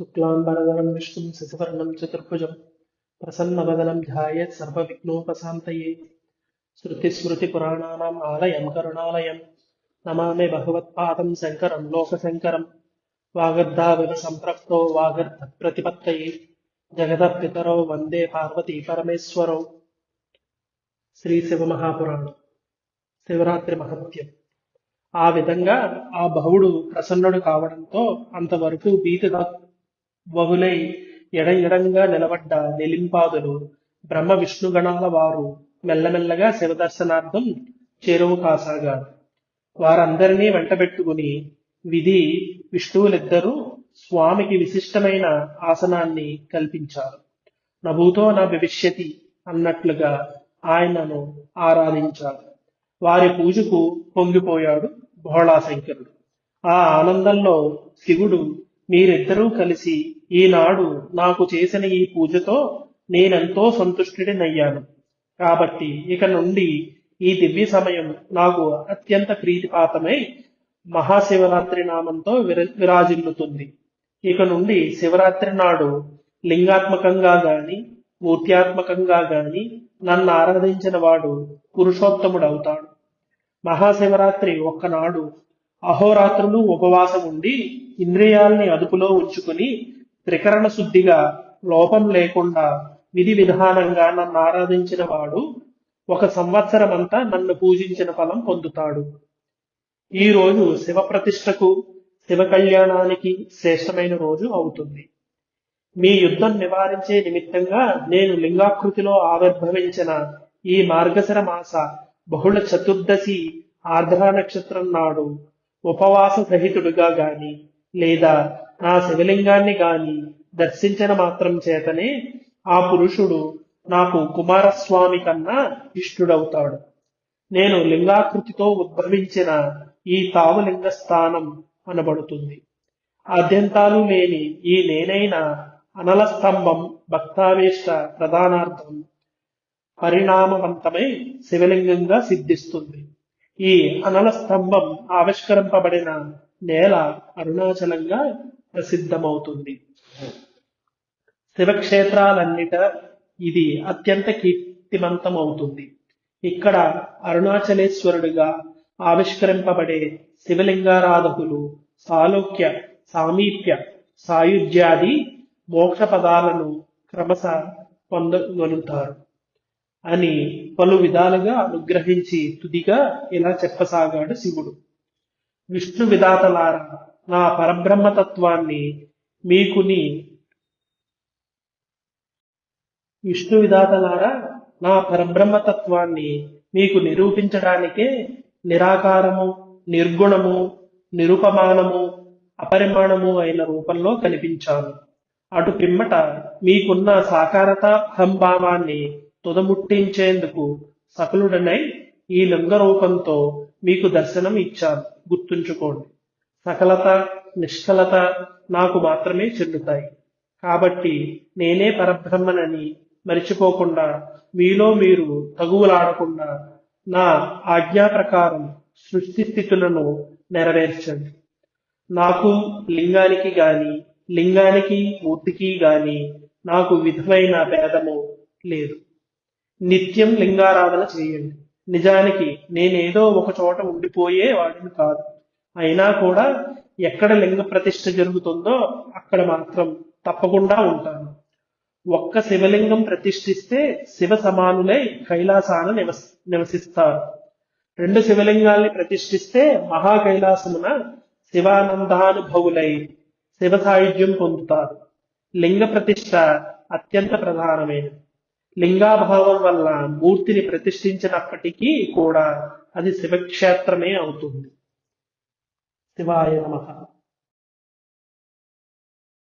శుక్లాంబరదనం విష్ణుం శశివర్ణం చతుర్భుజం ప్రసన్నవదనం శృతి సర్వవిఘ్నోపశాంతయే. శృతిస్మృతిపురాణానాం ఆలయం కరుణాలయం. నమామి భగవత్పాదం శంకరం లోకశంకరం. వాగర్ధావివ సంప్రప్తో వాగర్ధ ప్రతిపత్తయే జగదపితరో వందే పార్వతీ పరమేశ్వరో. శ్రీ శివ మహాపురాణం. శివరాత్రి మహత్యం. ఆ విధంగా ఆ బహుడు ప్రసన్నుడు కావడంతో అంతవరకు భీతి బహులై ఎడఎడంగా నిలబడ్డ నిలింపాదులు బ్రహ్మ విష్ణుగణాల వారు మెల్లమెల్లగా శివదర్శనార్థం చేరువు కాసాగారు. వారందరినీ వెంటబెట్టుకుని విధి విష్ణువులిద్దరూ స్వామికి విశిష్టమైన ఆసనాన్ని కల్పించారు. నభూతో నా భవిష్యతి అన్నట్లుగా ఆయనను ఆరాధించారు. వారి పూజకు పొంగిపోయాడు భోళాశంకరుడు. ఆ ఆనందంలో శివుడు మీరిద్దరూ కలిసి ఈనాడు నాకు చేసిన ఈ పూజతో నేనెంతో సంతుష్టుడినయ్యాను. కాబట్టి ఇక నుండి ఈ దివ్య సమయం నాకు అత్యంత ప్రీతిపాతమై మహాశివరాత్రి నామంతో విరాజిల్లుతుంది. ఇక నుండి శివరాత్రి నాడు లింగాత్మకంగా గాని మూర్త్యాత్మకంగా గాని నన్ను ఆరాధించిన వాడు పురుషోత్తముడవుతాడు. మహాశివరాత్రి ఒక్కనాడు అహోరాత్రులు ఉపవాసం ఉండి ఇంద్రియాల్ని అదుపులో ఉంచుకుని త్రికరణ శుద్ధిగా లోపం లేకుండా విధి విధానంగా నన్ను ఆరాధించిన వాడు ఒక సంవత్సరమంతా నన్ను పూజించిన ఫలం పొందుతాడు. ఈ రోజు శివ ప్రతిష్టకు శివ కళ్యాణానికి శ్రేష్టమైన రోజు అవుతుంది. మీ యుద్ధం నివారించే నిమిత్తంగా నేను లింగాకృతిలో ఆవిర్భవించిన ఈ మార్గశర మాస బహుళ చతుర్దశి ఆర్ద్ర నక్షత్రం నాడు ఉపవాస సహితుడుగా గాని లేదా నా శివలింగాన్ని గాని దర్శించిన మాత్రం చేతనే ఆ పురుషుడు నాకు కుమారస్వామి కన్నా ఇష్టుడవుతాడు. నేను లింగాకృతితో ఉద్భవించిన ఈ తావులింగ స్థానం అనబడుతుంది. ఆద్యంతాలు లేని ఈ నేనైన అనల స్తంభం భక్తావేష్ట ప్రధానార్థం పరిణామవంతమై శివలింగంగా సిద్ధిస్తుంది. ఈ అనల స్తంభం ఆవిష్కరింపబడిన నేల అరుణాచలంగా ప్రసిద్ధమవుతుంది. శివక్షేత్రాలన్నిట ఇది అత్యంత కీర్తిమంతమవుతుంది. ఇక్కడ అరుణాచలేశ్వరుడిగా ఆవిష్కరింపబడే శివలింగారాధకులు సాలోక్య సామీప్య సాయుధ్యాది మోక్ష పదాలను క్రమశ పొందగలుగుతారు. అని పలు విధాలుగా అనుగ్రహించి తుదిగా ఇలా చెప్పసాగాడు శివుడు. విష్ణు విధాతలార నా పరబ్రహ్మతత్వాన్ని మీకుని విష్ణు విధాతలారా నా పరబ్రహ్మతత్వాన్ని మీకు నిరూపించడానికే నిరాకారము నిర్గుణము నిరుపమానము అపరిమాణము అయిన రూపంలో కనిపించాను. అటు పిమ్మట మీకున్న సాకారత అహంభావాన్ని తుదముట్టించేందుకు సకలుడనై ఈ లింగ రూపంతో మీకు దర్శనం ఇచ్చాను గుర్తుంచుకోండి. సకలత నిష్కలత నాకు మాత్రమే చెల్లుతాయి కాబట్టి నేనే పరబ్రహ్మనని మరిచిపోకుండా మీలో మీరు తగువులాడకుండా నా ఆజ్ఞా ప్రకారం సృష్టి స్థితులను నెరవేర్చండి. నాకు లింగానికి గాని లింగానికి మూర్తికి గాని నాకు విధమైన భేదము లేదు. నిత్యం లింగారాధన చేయండి. నిజానికి నేనేదో ఒక చోట ఉండిపోయే వాడిని కాదు. అయినా కూడా ఎక్కడ లింగ ప్రతిష్ఠ జరుగుతుందో అక్కడ మాత్రం తప్పకుండా ఉంటాను. ఒక్క శివలింగం ప్రతిష్ఠిస్తే శివ సమానులై కైలాసాన నివస్ నివసిస్తారు. రెండు శివలింగాల్ని ప్రతిష్ఠిస్తే మహా కైలాసమున శివానందానుభవులై శివ సాయుధ్యం పొందుతారు. లింగ ప్రతిష్ఠ అత్యంత ప్రధానమైనది. లింగాభావం వల్ల మూర్తిని ప్రతిష్ఠించినప్పటికీ కూడా అది శివక్షేత్రమే అవుతుంది. శివాయ నమ.